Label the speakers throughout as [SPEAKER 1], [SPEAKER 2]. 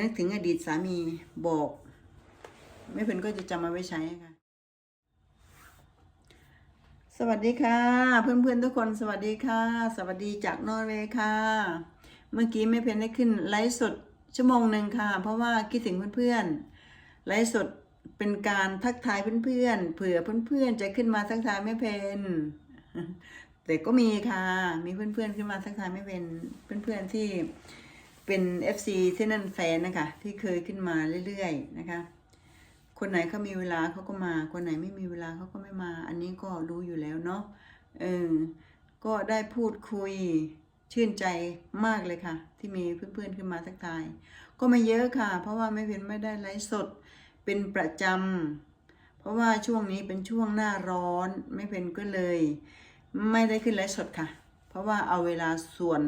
[SPEAKER 1] นึกถึงอดีตสามีบอก ไม่เป็นก็จะจำมาไว้ใช้ค่ะ สวัสดีค่ะ เพื่อนๆทุกคนสวัสดีค่ะ สวัสดีจากนอร์เวย์ค่ะ เมื่อกี้ไม่เพนได้ขึ้นไลฟ์สดชั่วโมงหนึ่งค่ะ เพราะว่าคิดถึงเพื่อนๆไลฟ์สดเป็นการทักทายเพื่อนๆเผื่อเพื่อนๆจะขึ้นมาทักทายไม่เพนแต่ก็มีค่ะ มีเพื่อนๆขึ้นมาทักทายไม่เป็นเพื่อนๆที่ เป็น FC ที่นั่นแฟนนะคะ ที่เคยขึ้นมาเรื่อยๆนะคะ คนไหนเขามีเวลาเขาก็มา คนไหนไม่มีเวลาเขาก็ไม่มา อันนี้ก็รู้อยู่แล้วเนาะเออก็ได้พูดคุยชื่นใจมากเลยค่ะ ที่มีเพื่อนๆขึ้นมาทักทาย ก็ไม่เยอะค่ะ เพราะว่าไม่เป็นไม่ได้ไลฟ์สดเป็นประจำเพราะว่าช่วงนี้เป็นช่วงหน้าร้อนไม่เป็นก็เลย ไม่ได้ขึ้นไลฟ์สดค่ะ เพราะว่าเอาเวลาส่วน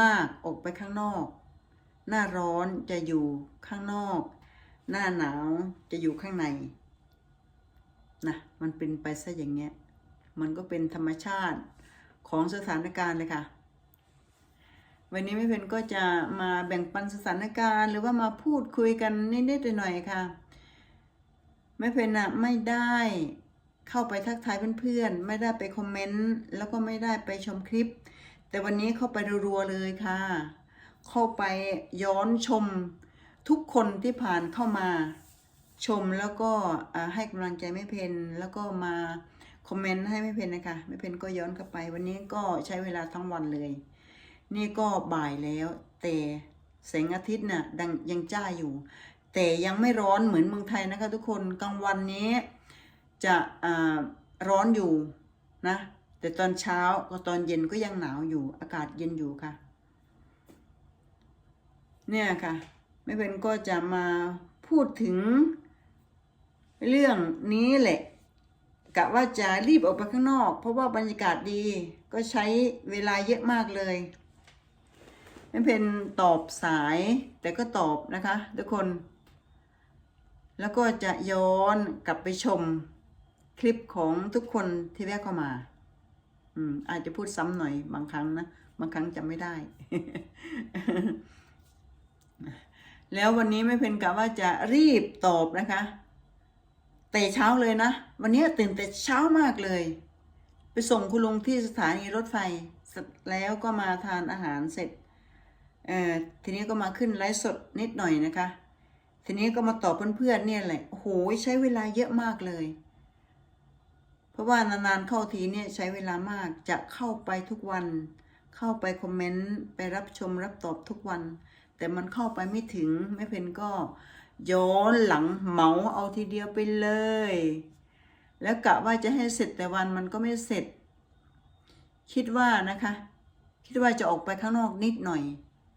[SPEAKER 1] มากออกไปข้างนอก หน้าร้อนจะอยู่ข้างนอก หน้าหนาวจะอยู่ข้างในนะมันเป็นไปซะอย่างเงี้ย มันก็เป็นธรรมชาติของสถานการณ์เลยค่ะ วันนี้แม่เพนก็จะมาแบ่งปันสถานการณ์ หรือว่ามาพูดคุยกันนิดๆหน่อยๆค่ะแม่เพนอะไม่ได้เข้าไปทักทายเพื่อนๆ ไม่ได้ไปคอมเมนต์ แล้วก็ไม่ได้ไปชมคลิป แต่วันนี้เข้าไปรัวๆเลยค่ะ เข้าไปย้อนชมทุกคนที่ผ่านเข้ามาชมแล้วก็ให้กำลังใจแม่เพนแล้วก็มาคอมเมนต์ให้แม่เพนนะคะแม่เพนก็ย้อนเข้าไป วันนี้ก็ใช้เวลาทั้งวันเลย นี่ก็บ่ายแล้ว แต่แสงอาทิตย์น่ะดังยังจ้าอยู่ แต่ยังไม่ร้อนเหมือนเมืองไทยนะคะทุกคนกลางวันนี้จะร้อนอยู่นะแต่ตอนเช้ากับตอนเย็นก็ยังหนาวอยู่อากาศเย็นอยู่ค่ะ เนี่ยค่ะแม่เป็นก็จะมาพูดถึงเรื่องนี้แหละกะว่าจะรีบออกไปข้างนอก เพราะว่าบรรยากาศดีก็ใช้เวลาเยอะมากเลยแม่เพนตอบสายแต่ก็ตอบนะคะทุกคน แล้วก็จะย้อนกลับไปชมคลิปของทุกคนที่แวะเข้ามา อืมอาจจะพูดซ้ำหน่อยบางครั้งนะ บางครั้งจำไม่ได้ แล้ววันนี้ไม่เพนกะว่าจะรีบตอบนะคะแต่เช้าเลยนะ วันนี้ตื่นแต่เช้ามากเลย ไปส่งคุณลุงที่สถานีรถไฟแล้วก็มาทานอาหารเสร็จเอ่อทีนี้ก็มาขึ้นไลฟ์สดนิดหน่อยนะคะ ทีนี้ก็มาตอบเพื่อนๆเนี่ยแหละโอ้โหใช้เวลาเยอะมากเลย เพราะว่านานๆเข้าทีเนี่ยใช้เวลามากจะเข้าไปทุกวัน เข้าไปคอมเมนต์ไปรับชมรับตอบทุกวัน แต่มันเข้าไปไม่ถึงแม่เพนก็ย้อนหลังเหมาเอาทีเดียวไปเลย แล้วกะว่าจะให้เสร็จแต่วันมันก็ไม่เสร็จ คิดว่านะคะ คิดว่าจะออกไปข้างนอกนิดหน่อย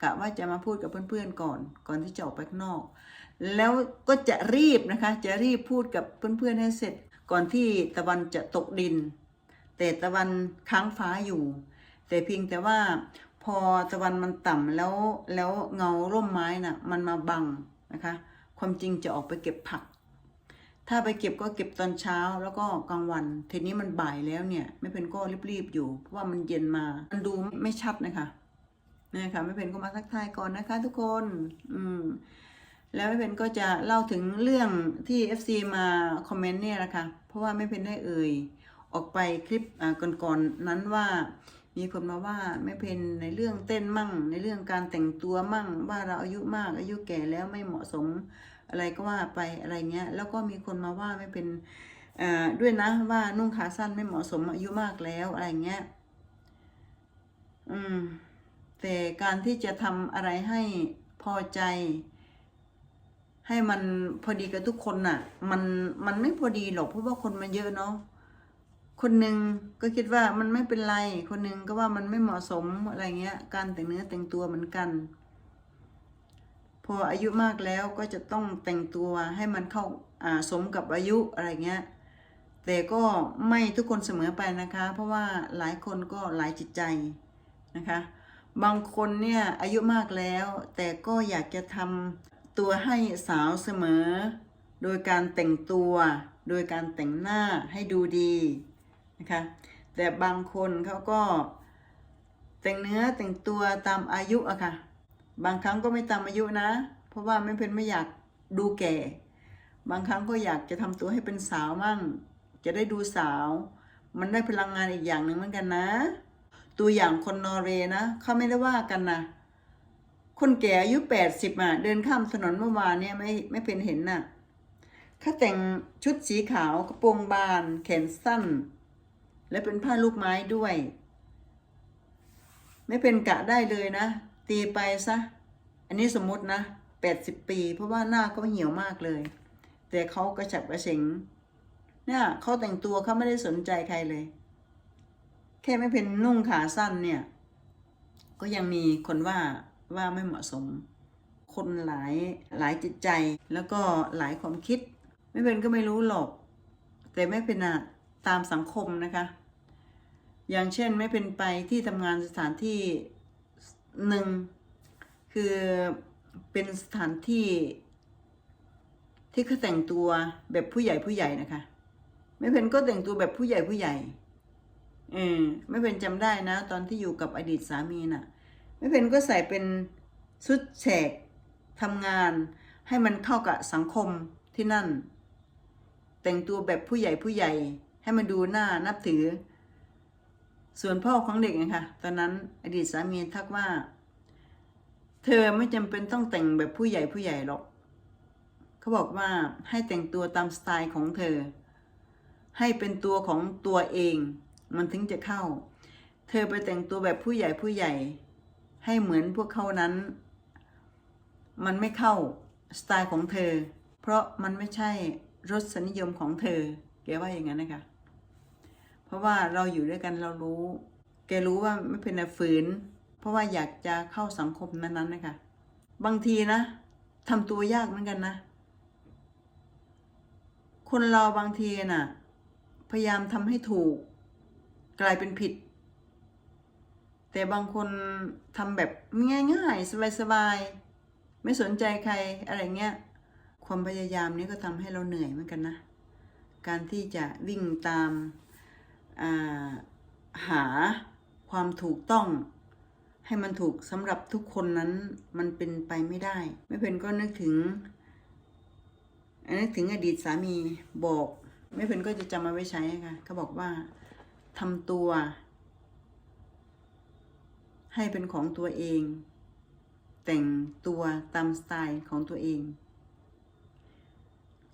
[SPEAKER 1] กะว่าจะมาพูดกับเพื่อนๆก่อน ก่อนที่จะออกไปข้างนอก แล้วก็จะรีบนะคะ จะรีบพูดกับเพื่อนๆให้เสร็จ ก่อนที่ตะวันจะตกดิน แต่ตะวันค้างฟ้าอยู่ แต่เพียงแต่ว่า พอตะวันมันต่ำแล้วแล้วเงาร่มไม้น่ะ มันมาบังนะคะ ความจริงจะออกไปเก็บผัก ถ้าไปเก็บก็เก็บตอนเช้าแล้วก็กลางวันทีนี้มันบ่ายแล้วเนี่ยไม่เป็นก็รีบๆอยู่ เพราะว่ามันเย็นมามันดูไม่ชัดนะคะนี่ค่ะไม่เป็นก็มาทักทายก่อนนะคะ ทุกคน อืมแล้วไม่เป็นก็จะเล่าถึงเรื่องที่ FC มาคอมเมนต์เนี่ยนะคะเพราะว่าไม่เป็นได้เอ่ยออกไปคลิปก่อนๆนั้นว่า มีคนมาว่าไม่เป็นในเรื่องเต้นมั่ง ในเรื่องการแต่งตัวมั่ง ว่าเราอายุมากอายุแก่แล้วไม่เหมาะสมอะไรก็ว่าไปอะไรเงี้ย แล้วก็มีคนมาว่าไม่เป็นอ่าด้วยนะว่านุ่งขาสั้นไม่เหมาะสมอายุมากแล้วอะไรเงี้ย อืม แต่การที่จะทำอะไรให้พอใจ ให้มันพอดีกับทุกคนน่ะ มันมันไม่พอดีหรอกเพราะว่าคนมันเยอะเนาะ คนหนึ่งก็คิดว่ามันไม่เป็นไร คนหนึ่งก็ว่ามันไม่เหมาะสมอะไรเงี้ย การแต่งเนื้อแต่งตัวเหมือนกัน พออายุมากแล้วก็จะต้องแต่งตัวให้มันเข้าสมกับอายุอะไรเงี้ย แต่ก็ไม่ทุกคนเสมอไปนะคะ เพราะว่าหลายคนก็หลายจิตใจนะคะ บางคนเนี่ยอายุมากแล้ว แต่ก็อยากจะทำตัวให้สาวเสมอ โดยการแต่งตัว โดยการแต่งหน้าให้ดูดี นะคะ แต่บางคนเขาก็แต่งเนื้อแต่งตัวตามอายุอะค่ะ บางครั้งก็ไม่ตามอายุนะ เพราะว่าไม่เป็นไม่อยากดูแก่ บางครั้งก็อยากจะทำตัวให้เป็นสาวมั่ง จะได้ดูสาว มันได้พลังงานอีกอย่างหนึ่งเหมือนกันนะ ตัวอย่างคนนอร์เวย์นะเขาไม่ได้ว่ากันนะคนแก่อายุแปดสิบอะเดินข้ามถนนเมื่อวานเนี่ยไม่ไม่เป็นเห็นน่ะเขาแต่งชุดสีขาวกระโปรงบาน แขนสั้น และเป็นผ้าลูกไม้ด้วย ไม่เป็นกะได้เลยนะ ตีไปซะ อันนี้สมมตินะแปดสิบปี เพราะว่าหน้าก็เหี่ยวมากเลย แต่เขากระฉับกระเฉงเนี่ยเขาแต่งตัวเขาไม่ได้สนใจใครเลย แค่ไม่เป็นนุ่งขาสั้นเนี่ย ก็ยังมีคนว่าว่าไม่เหมาะสม คนหลายหลายจิตใจแล้วก็หลายความคิด ไม่เป็นก็ไม่รู้หรอก แต่ไม่เป็นอะ ตามสังคมนะคะ อย่างเช่นไม่เป็นไปที่ทำงานสถานที่หนึ่งคือเป็นสถานที่ที่เขาแต่งตัวแบบผู้ใหญ่ผู้ใหญ่นะคะไม่เป็นก็แต่งตัวแบบผู้ใหญ่ผู้ใหญ่เออไม่เป็นจำได้นะ ตอนที่อยู่กับอดีตสามีน่ะ ไม่เป็นก็ใส่เป็นชุดแฉกทำงาน ให้มันเข้ากับสังคมที่นั่น แต่งตัวแบบผู้ใหญ่ผู้ใหญ่ ให้มันดูหน้านับถือ ส่วนพ่อของเด็กนะคะตอนนั้นอดีตสามีทักว่า เธอไม่จำเป็นต้องแต่งแบบผู้ใหญ่ผู้ใหญ่หรอกเขาบอกว่าให้แต่งตัวตามสไตล์ของเธอ ให้เป็นตัวของตัวเอง มันถึงจะเข้า เธอไปแต่งตัวแบบผู้ใหญ่ผู้ใหญ่ ให้เหมือนพวกเขานั้น มันไม่เข้าสไตล์ของเธอ เพราะมันไม่ใช่รสนิยมของเธอ แกว่าอย่างนั้นนะคะ เพราะว่าเราอยู่ด้วยกันเรารู้ แกรู้ว่าไม่เป็นฝืน เพราะว่าอยากจะเข้าสังคมนั้นๆนะคะบางทีนะทำตัวยากเหมือนกันนะ คนเราบางทีน่ะ พยายามทำให้ถูก กลายเป็นผิด แต่บางคนทำแบบง่ายๆ สบายๆ ไม่สนใจใครอะไรเงี้ย ความพยายามนี้ก็ทำให้เราเหนื่อยเหมือนกันนะ การที่จะวิ่งตาม หาความถูกต้อง ให้มันถูกสำหรับทุกคนนั้นมันเป็นไปไม่ได้ ไม่เพนก็นึกถึงนึกถึงอดีตสามีบอกไม่เพนก็จะจำมาไว้ใช้ค่ะเขาบอกว่าทำตัว ให้เป็นของตัวเอง แต่งตัวตามสไตล์ของตัวเอง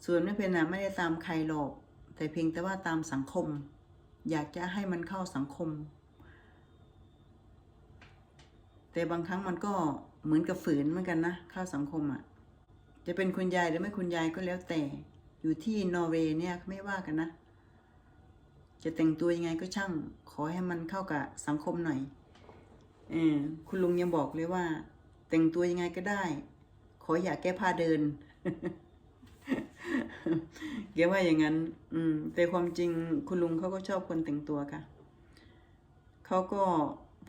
[SPEAKER 1] ส่วนไม่เป็นอะไม่ได้ตามใครหรอกแต่เพียงแต่ว่าตามสังคม อยากจะให้มันเข้าสังคม แต่บางครั้งมันก็เหมือนกับฝืนเหมือนกันนะเข้าสังคมอะ่ะ จะเป็นคุณยายหรือไม่คุณยายก็แล้วแต่ อยู่ที่นอร์เวย์เนี่ยไม่ว่ากันนะ จะแต่งตัวยังไงก็ช่าง ขอให้มันเข้ากับสังคมหน่อยเออคุณลุงยังบอกเลยว่า แต่งตัวยังไงก็ได้ ขออย่าแก้ผ้าเดิน แกว่าอย่างนั้น อืม แต่ความจริงคุณลุงเขาก็ชอบคนแต่งตัวค่ะ เขาก็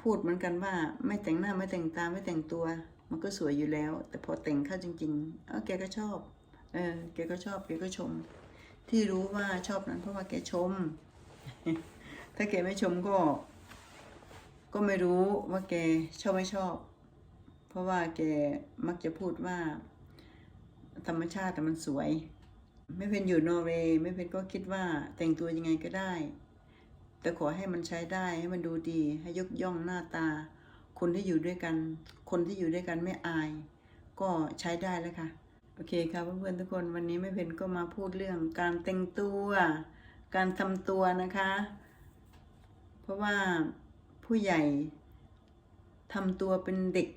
[SPEAKER 1] พูดเหมือนกันว่า ไม่แต่งหน้าไม่แต่งตาไม่แต่งตัว มันก็สวยอยู่แล้ว แต่พอแต่งเข้าจริงๆเออแกก็ชอบ เออ แกก็ชอบแกก็ชม ที่รู้ว่าชอบนั้นเพราะว่าแกชม ถ้าแกไม่ชมก็ ก็ไม่รู้ว่าแกชอบไม่ชอบ เพราะว่าแกมักจะพูดว่าธรรมชาติแต่มันสวย ไม่เป็นอยู่นอร์เวย์ไม่เป็นก็คิดว่าแต่งตัวยังไงก็ได้ แต่ขอให้มันใช้ได้ให้มันดูดี ให้ยกย่องหน้าตา คนที่อยู่ด้วยกัน คนที่อยู่ด้วยกันไม่อาย ก็ใช้ได้แล้วค่ะ โอเคค่ะเพื่อนๆทุกคนวันนี้ไม่เป็นก็มาพูดเรื่องการแต่งตัว การทำตัวนะคะ เพราะว่าผู้ใหญ่ทำตัวเป็นเด็ก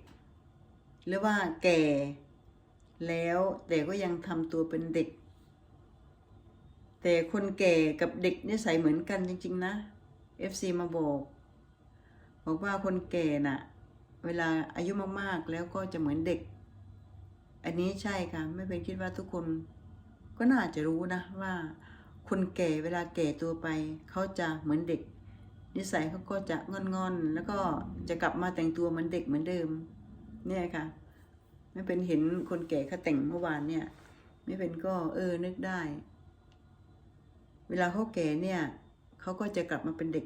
[SPEAKER 1] หรือว่าแก่ แล้วแต่ก็ยังทำตัวเป็นเด็ก แต่คนแก่กับเด็กนิสัยเหมือนกันจริง ๆ นะ FC มาบอกบอกว่าคนแก่น่ะ เวลาอายุมากๆ แล้วก็จะเหมือนเด็ก อันนี้ใช่ค่ะ ไม่เป็นคิดว่าทุกคนก็น่าจะรู้นะว่า คนแก่เวลาแก่ตัวไป เขาจะเหมือนเด็ก นิสัยเขาก็จะงอนๆ แล้วก็จะกลับมาแต่งตัวเหมือนเด็กเหมือนเดิม เนี่ยค่ะ ไม่เป็นเห็นคนแก่เขาแต่งเมื่อวานเนี่ย ไม่เป็นก็เออนึกได้ เวลาเขาแก่เนี่ยเขาก็จะกลับมาเป็นเด็ก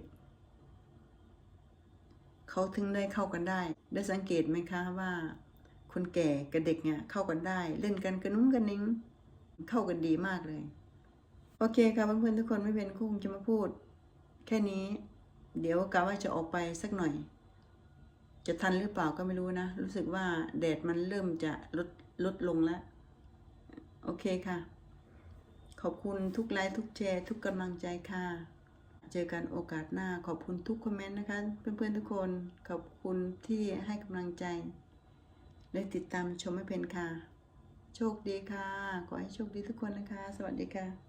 [SPEAKER 1] เขาถึงได้เข้ากันได้ ได้สังเกตไหมคะว่า คนแก่กับเด็กเนี่ยเข้ากันได้ เล่นกันกระนุ้งกระนิ้ง เข้ากันดีมากเลย โอเคค่ะเพื่อนๆทุกคนไม่เป็นคงจะมาพูด แค่นี้ เดี๋ยวกะว่าจะออกไปสักหน่อย จะทันหรือเปล่าก็ไม่รู้นะ รู้สึกว่าแดดมันเริ่มจะลดลดลงแล้ว โอเคค่ะ ขอบคุณทุกไลค์ทุกแชร์ ทุกกำลังใจค่ะ เจอกันโอกาสหน้าขอบคุณทุกคอมเมนต์นะคะ เพื่อนๆทุกคนขอบคุณที่ให้กำลังใจ และติดตามชมไม่เพนค่ะ โชคดีค่ะ ขอให้โชคดีทุกคนนะคะ สวัสดีค่ะ